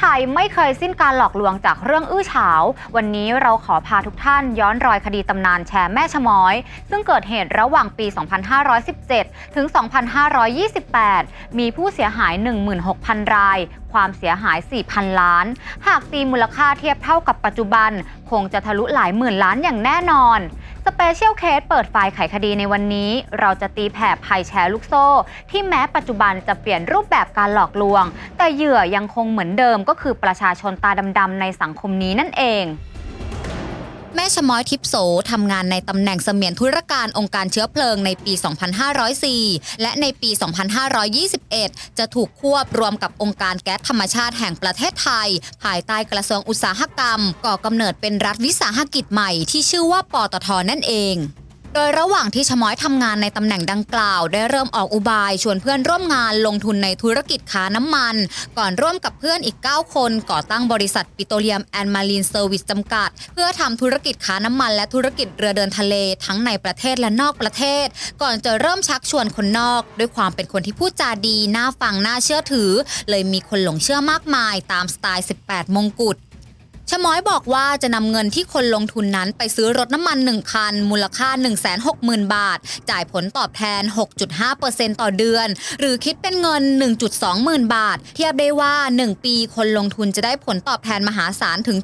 ไทยไม่เคยสิ้นการหลอกลวงจากเรื่องอื้อฉาว วันนี้เราขอพาทุกท่านย้อนรอยคดีตำนานแชร์แม่ชะม้อย ซึ่งเกิดเหตุระหว่างปี 2517 ถึง 2528 มีผู้เสียหาย 16,000 ราย ความเสียหาย 4,000 ล้าน หากตีมูลค่าเทียบเท่ากับปัจจุบัน คงจะทะลุหลายหมื่นล้านอย่างแน่นอนสเปเชียลเคสเปิดไฟล์ไขคดีในวันนี้ เราจะตีแผ่ภัยแชร์ลูกโซ่ ที่แม้ปัจจุบันจะเปลี่ยนรูปแบบการหลอกลวง แต่เหยื่อยังคงเหมือนเดิมก็คือประชาชนตาดำๆในสังคมนี้นั่นเอง แม่ชะม้อยทิพโสทำงานในตำแหน่งเสมียนธุรการองค์การเชื้อเพลิงในปี 2504 และในปี 2521 จะถูกควบรวมกับองค์การแก๊สธรรมชาติแห่งประเทศไทย ภายใต้กระทรวงอุตสาหกรรม ก่อกำเนิดเป็นรัฐวิสาหกิจใหม่ที่ชื่อว่าปตทนั่นเอง โดยระหว่างที่ชะม้อยทำงานในตำแหน่งดังกล่าว ได้เริ่มออกอุบาย ชวนเพื่อนร่วมงานลงทุนในธุรกิจค้าน้ำมัน ก่อนร่วมกับเพื่อนอีก 9 คน ก่อตั้งบริษัทปิโตรเลียมแอนด์มารีนเซอร์วิสจำกัด เพื่อทำธุรกิจค้าน้ำมัน และธุรกิจเรือเดินทะเลทั้งในประเทศและนอกประเทศ ก่อนจะเริ่มชักชวนคนนอก ด้วยความเป็นคนที่พูดจาดีน่าฟังน่าเชื่อถือ เลยมีคนหลงเชื่อมากมาย ตามสไตล์ 18 มงกุฎ ชมอยบอกว่าจะนำเงินที่คนลงทุนนั้นไปซื้อรถน้ำมัน 1 คัน มูลค่า 160,000 บาท จ่ายผลตอบแทน 6.5%ต่อเดือน หรือคิดเป็นเงิน 1.20,000 บาท เทียบได้ว่า 1 ปีคนลงทุนจะได้ผลตอบแทนมหาศาลถึง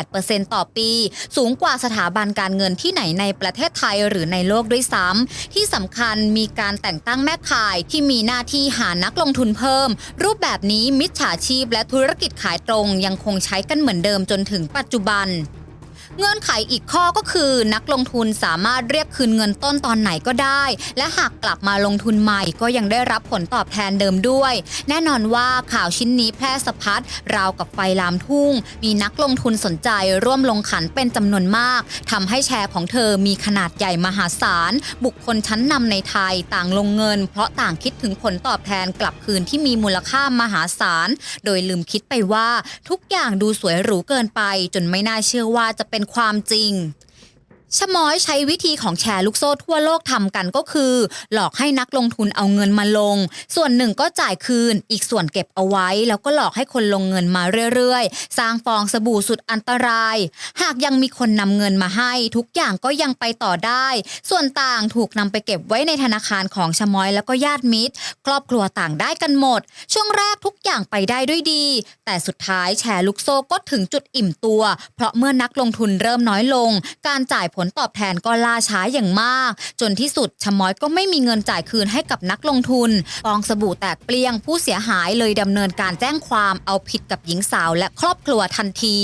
78%ต่อปี สูงกว่าสถาบันการเงินที่ไหนในประเทศไทยหรือในโลกด้วยซ้ำที่สำคัญมีการแต่งตั้งแม่ขายที่มีหน้าที่หานักลงทุนเพิ่ม รูปแบบนี้มิจฉาชีพและธุรกิจขายตรงยังคงใช้กันเหมือนเดิมจนถึงปัจจุบัน เงื่อนไขอีกข้อก็คือ นักลงทุนสามารถเรียกคืนเงินต้นตอนไหนก็ได้ และหากกลับมาลงทุนใหม่ก็ยังได้รับผลตอบแทนเดิมด้วย แน่นอนว่าข่าวชิ้นนี้แพร่สะพัดราวกับไฟลามทุ่ง มีนักลงทุนสนใจร่วมลงขันเป็นจำนวนมากทำให้แชร์ของเธอมีขนาดใหญ่มหาศาล บุคคลชั้นนำในไทยต่างลงเงิน เพราะต่างคิดถึงผลตอบแทนกลับคืนที่มีมูลค่ามหาศาล โดยลืมคิดไปว่าทุกอย่างดูสวยหรูเกินไป จนไม่น่าเชื่อว่าจะเป็นความจริง ชะม้อยใช้วิธีของแชร์ลูกโซ่ทั่วโลกทำกันก็คือ หลอกให้นักลงทุนเอาเงินมาลง ส่วนหนึ่งก็จ่ายคืน อีกส่วนเก็บเอาไว้ แล้วก็หลอกให้คนลงเงินมาเรื่อยๆ สร้างฟองสบู่สุดอันตราย หากยังมีคนนำเงินมาให้ ทุกอย่างก็ยังไปต่อได้ ส่วนต่างถูกนำไปเก็บไว้ในธนาคารของชะม้อยแล้วก็ญาติมิตร ครอบครัวต่างได้กันหมด ช่วงแรกทุกอย่างไปได้ด้วยดี แต่สุดท้ายแชร์ลูกโซ่ก็ถึงจุดอิ่มตัว เพราะเมื่อนักลงทุนเริ่มน้อยลง การจ่ายผผลตอบแทนก็ล่าช้าอย่างมาก จนที่สุดชะม้อยก็ไม่มีเงินจ่ายคืนให้กับนักลงทุนกองสบู่แตกเปลี่ยงผู้เสียหายเลยดำเนินการแจ้งความเอาผิดกับหญิงสาวและครอบครัวทันที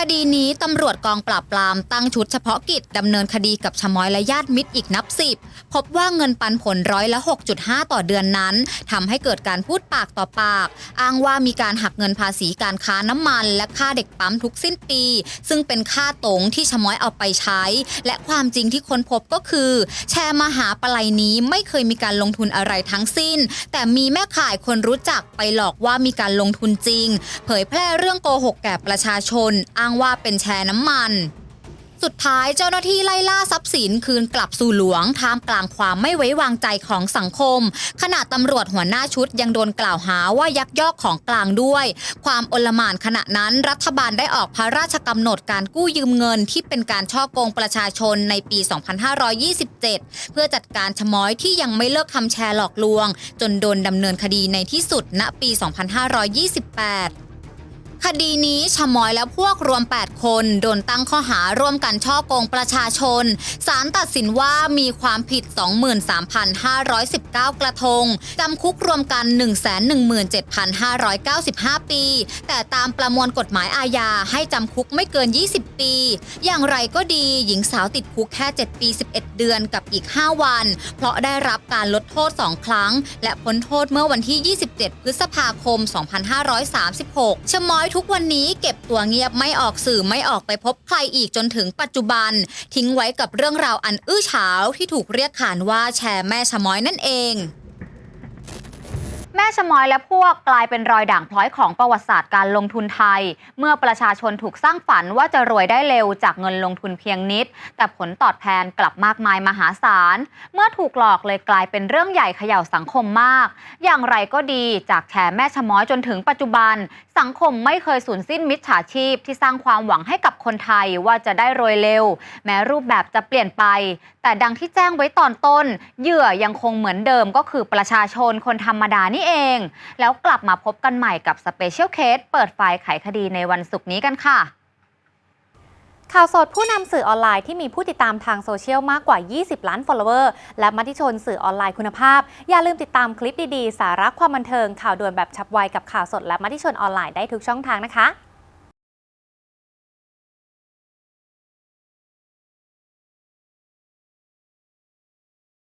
คดีนี้ตำรวจกองปราบปรามตั้งชุดเฉพาะกิจดำเนินคดีกับชมอยและญาติมิตรอีกนับสิบพบว่าเงินปันผลร้อยละ 6.5 ต่อเดือนนั้นทำให้เกิดการพูดปากต่อปาก อ้างว่ามีการหักเงินภาษีการค้าน้ำมัน และค่าเด็กปั๊มทุกสิ้นปี ซึ่งเป็นค่าตรงที่ชมอยเอาไปใช้ และความจริงที่ค้นพบก็คือ แชร์มหาปลัยนี้ไม่เคยมีการลงทุนอะไรทั้งสิ้น แต่มีแม่ข่ายคนรู้จักไปหลอกว่ามีการลงทุนจริง เผยแพร่เรื่องโกหกแก่ประชาชนอ้างว่าเป็นแชร์น้ำมัน สุดท้ายเจ้าหน้าที่ไล่ล่าทรัพย์สินคืนกลับสู่หลวงท่ามกลางความไม่ไว้วางใจของสังคม ขณะตำรวจหัวหน้าชุดยังโดนกล่าวหาว่ายักยอกของกลางด้วย ความอลหม่านขณะนั้นรัฐบาลได้ออกพระราชกำหนดการกู้ยืมเงินที่เป็นการช่อโกงประชาชนในปี 2527 เพื่อจัดการชะม้อยที่ยังไม่เลิกทำแชร์หลอกลวง จนโดนดำเนินคดีในที่สุดณปี 2528 คดีนี้ชะมอยและพวกรวม 8 คน โดนตั้งข้อหาร่วมกันช่อโกงประชาชน ศาลตัดสินว่ามีความผิด 23,519 กระทง จำคุกรวมกัน 117,595 ปี แต่ตามประมวลกฎหมายอาญาให้จำคุกไม่เกิน 20 ปี อย่างไรก็ดีหญิงสาวติดคุกแค่ 7 ปี 11 เดือนกับอีก 5 วัน เพราะได้รับการลดโทษ 2 ครั้ง และพ้นโทษเมื่อวันที่ 27 พฤษภาคม 2536 ชะมอยทุกวันนี้เก็บตัวเงียบไม่ออกสื่อไม่ออกไปพบใครอีกจนถึงปัจจุบัน ทิ้งไว้กับเรื่องราวอันอื้อฉาวที่ถูกเรียกขานว่าแชร์แม่ชะม้อยนั่นเอง แม่ชะมอยและพวกกลายเป็นรอยด่างพร้อยของประวัติศาสตร์การลงทุนไทย เมื่อประชาชนถูกสร้างฝันว่าจะรวยได้เร็วจากเงินลงทุนเพียงนิด แต่ผลตอบแทนกลับมากมายมหาศาล เมื่อถูกหลอกเลยกลายเป็นเรื่องใหญ่เขย่าสังคมมาก อย่างไรก็ดีจากแชร์แม่ชะมอยจนถึงปัจจุบัน สังคมไม่เคยสูญสิ้นมิจฉาชีพที่สร้างความหวังให้กับคนไทยว่าจะได้รวยเร็ว แม้รูปแบบจะเปลี่ยนไป แต่ดังที่แจ้งไว้ตอนต้น เหยื่อยังคงเหมือนเดิมก็คือประชาชนคนธรรมดานี่เอง แล้วกลับมาพบกันใหม่กับสเปเชียลเคสเปิดไฟล์ไขคดีในวันศุกร์นี้กันค่ะ ข่าวสดผู้นำสื่อออนไลน์ที่มีผู้ติดตามทางโซเชียลมากกว่า 20 ล้าน follower และมติชนสื่อออนไลน์คุณภาพ อย่าลืมติดตามคลิปดีๆ สาระความบันเทิงข่าวด่วนแบบฉับไวกับข่าวสดและมติชนออนไลน์ได้ทุกช่องทางนะคะ